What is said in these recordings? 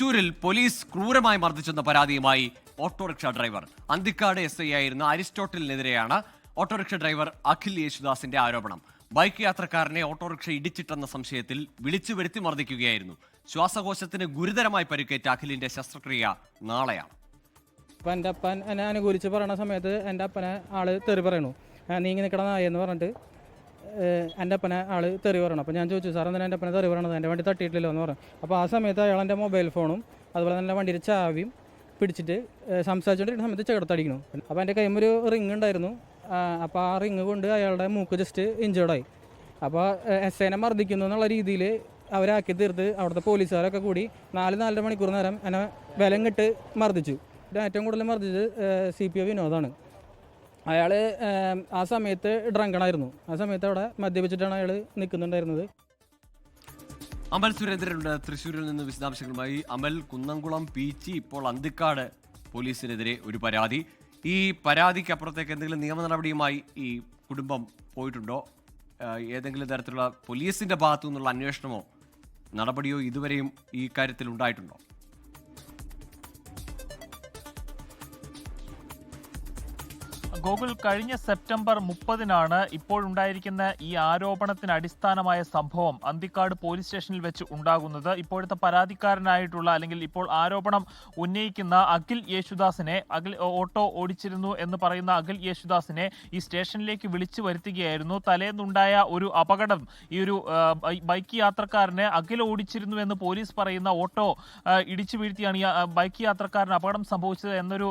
തൃശൂരിൽ പോലീസ് ക്രൂരമായി മർദ്ദിച്ചെന്ന പരാതിയുമായി autorickshaw driver. Anthikkad S I ആയിരുന്ന അരിസ്റ്റോട്ടലിനെതിരെയാണ് ഓട്ടോറിക്ഷ ഡ്രൈവർ അഖിൽ യേശുദാസിന്റെ ആരോപണം. ബൈക്ക് യാത്രക്കാരനെ ഓട്ടോറിക്ഷ ഇടിച്ചിട്ടെന്ന സംശയത്തിൽ വിളിച്ചു വരുത്തി മർദ്ദിക്കുകയായിരുന്നു. ശ്വാസകോശത്തിന് ഗുരുതരമായി പരിക്കേറ്റ അഖിലിന്റെ ശസ്ത്രക്രിയ നാളെയാണ്. അപ്പം എന്റെ അപ്പൻ എന്നെ അനുകൂലിച്ച് പറയണ സമയത്ത് എന്റെ അപ്പനെ ആൾ തെറി പറയണു. "ആ, നീങ്ങി നിൽക്കണ നായ എന്ന് പറഞ്ഞിട്ട് എന്റെ അപ്പനെ ആൾ തെറി പറയണം. അപ്പോൾ ഞാൻ ചോദിച്ചു സാർ എന്തിനാ എന്റെ അപ്പനെ തെറി പറയണത്? എന്റെ വണ്ടി തട്ടിയിട്ടില്ലല്ലോ എന്ന് പറഞ്ഞു. അപ്പോൾ ആ സമയത്ത് അയാൾ എന്റെ മൊബൈൽ ഫോണും അതുപോലെ തന്നെ വണ്ടിയുടെ ചാവിയും പിടിച്ചിട്ട് സംസാരിച്ചുകൊണ്ടിരുന്ന സമയത്ത് ചെറുത്തടിക്കുന്നു അപ്പോൾ എന്റെ കൈമൊരു റിങ് ഉണ്ടായിരുന്നു. അപ്പോൾ ആ റിങ് കൊണ്ട് അയാളുടെ മൂക്ക് ജസ്റ്റ് ഇഞ്ചേർഡായി അപ്പോൾ എസ് എനെ മർദ്ദിക്കുന്നു എന്നുള്ള രീതിയിൽ അവരാക്കി തീർത്ത് അവിടുത്തെ പോലീസുകാരൊക്കെ കൂടി നാല് നാലര മണിക്കൂർ നേരം എന്നെ വിലങ്ങിട്ട് മർദ്ദിച്ചു. ഏറ്റവും കൂടുതൽ മർദ്ദിച്ചത് സി പി ഒ വിനോദാണ്. അയാൾ ആ സമയത്ത് ഡ്രങ്കണായിരുന്നു. ആ സമയത്ത് അവിടെ മദ്യപിച്ചിട്ടാണ് അയാൾ നിൽക്കുന്നുണ്ടായിരുന്നത്. അമൽ സുരേന്ദ്രനുണ്ട് തൃശ്ശൂരിൽ നിന്ന് വിശദാംശങ്ങളുമായി. അമൽ കുന്നംകുളം പീച്ചി ഇപ്പോൾ അന്തിക്കാട് പോലീസിനെതിരെ ഒരു പരാതി. ഈ പരാതിക്ക് അപ്പുറത്തേക്ക് എന്തെങ്കിലും നിയമ നടപടിയുമായി ഈ കുടുംബം പോയിട്ടുണ്ടോ? ഏതെങ്കിലും തരത്തിലുള്ള പോലീസിന്റെ ഭാഗത്തു നിന്നുള്ള അന്വേഷണമോ നടപടിയോ ഇതുവരെയും ഈ കാര്യത്തിൽ ഉണ്ടായിട്ടുണ്ടോ? ഗോകുൽ കഴിഞ്ഞ സെപ്റ്റംബർ മുപ്പതിനാണ് ഇപ്പോഴുണ്ടായിരിക്കുന്ന ഈ ആരോപണത്തിന് അടിസ്ഥാനമായ സംഭവം അന്തിക്കാട് പോലീസ് സ്റ്റേഷനിൽ വെച്ച് ഉണ്ടാകുന്നത്. ഇപ്പോഴത്തെ പരാതിക്കാരനായിട്ടുള്ള അല്ലെങ്കിൽ ഇപ്പോൾ ആരോപണം ഉന്നയിക്കുന്ന അഖിൽ യേശുദാസിനെ അഖിൽ ഓട്ടോ ഓടിച്ചിരുന്നു എന്ന് പറയുന്ന അഖിൽ യേശുദാസിനെ ഈ സ്റ്റേഷനിലേക്ക് വിളിച്ചു വരുത്തുകയായിരുന്നു. തലേന്നുണ്ടായ ഒരു അപകടം ഈ ഒരു ബൈക്ക് യാത്രക്കാരനെ അഖിൽ ഓടിച്ചിരുന്നു എന്ന് പോലീസ് പറയുന്ന ഓട്ടോ ഇടിച്ചു വീഴ്ത്തിയാണ് ബൈക്ക് യാത്രക്കാരന് അപകടം സംഭവിച്ചത് എന്നൊരു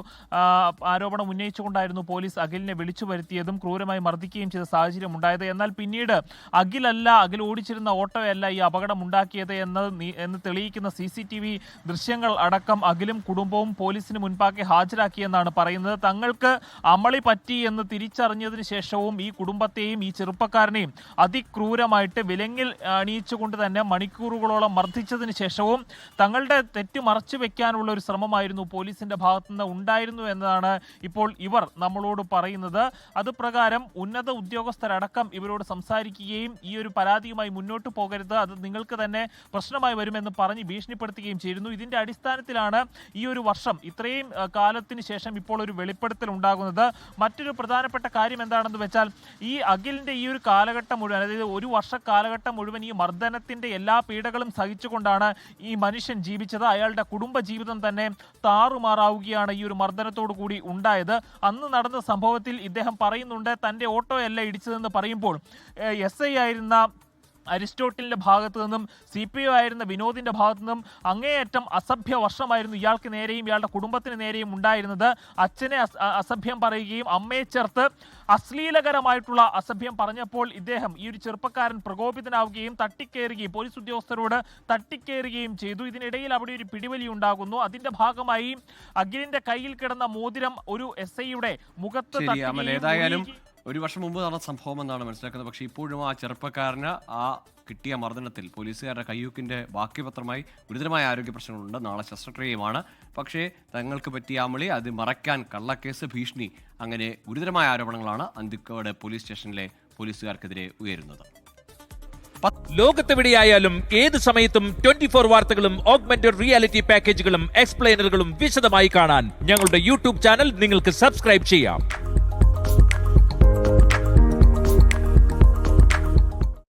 ആരോപണം ഉന്നയിച്ചുകൊണ്ടായിരുന്നു പോലീസ് അഖിലിനെ വിളിച്ചു വരുത്തിയതും ക്രൂരമായി മർദ്ദിക്കുകയും ചെയ്ത സാഹചര്യം ഉണ്ടായത്. എന്നാൽ പിന്നീട് അഖിലല്ല അഖിൽ ഓടിച്ചിരുന്ന ഓട്ടോയല്ല ഈ അപകടം ഉണ്ടാക്കിയത് എന്ന് എന്ന് തെളിയിക്കുന്ന സി സി ടി വി ദൃശ്യങ്ങൾ അടക്കം അഖിലും കുടുംബവും പോലീസിന് മുൻപാകെ ഹാജരാക്കിയെന്നാണ് പറയുന്നത്. തങ്ങൾക്ക് അമളി പറ്റി എന്ന് തിരിച്ചറിഞ്ഞതിന് ശേഷവും ഈ കുടുംബത്തെയും ഈ ചെറുപ്പക്കാരനെയും അതിക്രൂരമായിട്ട് വിലങ്ങിൽ അണിയിച്ചുകൊണ്ട് തന്നെ മണിക്കൂറുകളോളം മർദ്ദിച്ചതിന് ശേഷവും തങ്ങളുടെ തെറ്റ് മറച്ചു വെക്കാനുള്ള ഒരു ശ്രമമായിരുന്നു പോലീസിന്റെ ഭാഗത്തുനിന്ന് ഉണ്ടായിരുന്നു എന്നതാണ് ഇപ്പോൾ ഇവർ നമ്മളോട് പറയുന്നത്. അത് പ്രകാരം ഉന്നത ഉദ്യോഗസ്ഥരടക്കം ഇവരോട് സംസാരിക്കുകയും ഈ ഒരു പരാതിയുമായി മുന്നോട്ട് പോകരുത്. അത് നിങ്ങൾക്ക് തന്നെ പ്രശ്നമായി വരുമെന്ന് പറഞ്ഞ് ഭീഷണിപ്പെടുത്തുകയും ചെയ്യുന്നു. ഇതിന്റെ അടിസ്ഥാനത്തിലാണ് ഈ ഒരു വർഷം ഇത്രയും കാലത്തിന് ശേഷം ഇപ്പോൾ ഒരു വെളിപ്പെടുത്തൽ ഉണ്ടാകുന്നത്. മറ്റൊരു പ്രധാനപ്പെട്ട കാര്യം എന്താണെന്ന് വെച്ചാൽ ഈ അഖിലിന്റെ ഈ ഒരു കാലഘട്ടം മുഴുവൻ അതായത് ഒരു വർഷ കാലഘട്ടം മുഴുവൻ ഈ മർദ്ദനത്തിന്റെ എല്ലാ പീഡകളും സഹിച്ചുകൊണ്ടാണ് ഈ മനുഷ്യൻ ജീവിച്ചത്. അയാളുടെ കുടുംബ ജീവിതം തന്നെ താറുമാറാവുകയാണ് ഈ ഒരു മർദ്ദനത്തോടു കൂടി ഉണ്ടായത്. അന്ന് നടന്ന സംഭവത്തിൽ ഇദ്ദേഹം പറയുന്നുണ്ട് തന്റെ ഓട്ടോയല്ല ഇടിച്ചതെന്ന് പറയുമ്പോൾ എസ് ഐ ആയിരുന്ന അരിസ്റ്റോട്ടലിന്റെ ഭാഗത്തു നിന്നും സി പി ഒ ആയിരുന്ന വിനോദിന്റെ ഭാഗത്തു നിന്നും അങ്ങേയറ്റം അസഭ്യ വർഷമായിരുന്നു. ഇയാൾക്ക് നേരെയും ഇയാളുടെ കുടുംബത്തിന് നേരെയും ഉണ്ടായിരുന്നത്. അച്ഛനെ അസഭ്യം പറയുകയും അമ്മയെ ചേർത്ത് അശ്ലീലകരമായിട്ടുള്ള അസഭ്യം പറഞ്ഞപ്പോൾ ഇദ്ദേഹം ഈ ഒരു ചെറുപ്പക്കാരൻ പ്രകോപിതനാവുകയും തട്ടിക്കയറുകയും പോലീസ് ഉദ്യോഗസ്ഥരോട് തട്ടിക്കയറുകയും ചെയ്തു. ഇതിനിടയിൽ അവിടെ ഒരു പിടിവലി ഉണ്ടാകുന്നു. അതിന്റെ ഭാഗമായി അഖിലിന്റെ കയ്യിൽ കിടന്ന മോതിരം ഒരു എസ് ഐയുടെ മുഖത്ത് ഏതായാലും ഒരു വർഷം മുമ്പ് നടന്ന സംഭവം എന്നാണ് മനസ്സിലാക്കുന്നത്? പക്ഷേ ഇപ്പോഴും ആ ചെറുപ്പക്കാരന് ആ കിട്ടിയ മർദ്ദനത്തിൽ പോലീസുകാരുടെ കയ്യൂക്കിന്റെ ബാക്കിപത്രമായി ഗുരുതരമായ ആരോഗ്യ പ്രശ്നങ്ങളുണ്ട്. നാളെ ശസ്ത്രക്രിയയുമാണ്. പക്ഷേ തങ്ങൾക്ക് പറ്റിയ അമളി അത് മറയ്ക്കാൻ കള്ളക്കേസ് ഭീഷണി അങ്ങനെ ഗുരുതരമായ ആരോപണങ്ങളാണ് അന്തിക്കോട് പോലീസ് സ്റ്റേഷനിലെ പോലീസുകാർക്കെതിരെ ഉയരുന്നത്. ലോകത്തെവിടെയായാലും ഏത് സമയത്തും ട്വന്റി ഫോർ വാർത്തകളും ഓഗ്മെന്റഡ് റിയാലിറ്റി പാക്കേജുകളും എക്സ്പ്ലെയിനറുകളും വിശദമായി കാണാൻ ഞങ്ങളുടെ യൂട്യൂബ് ചാനൽ നിങ്ങൾക്ക് സബ്സ്ക്രൈബ് ചെയ്യാം.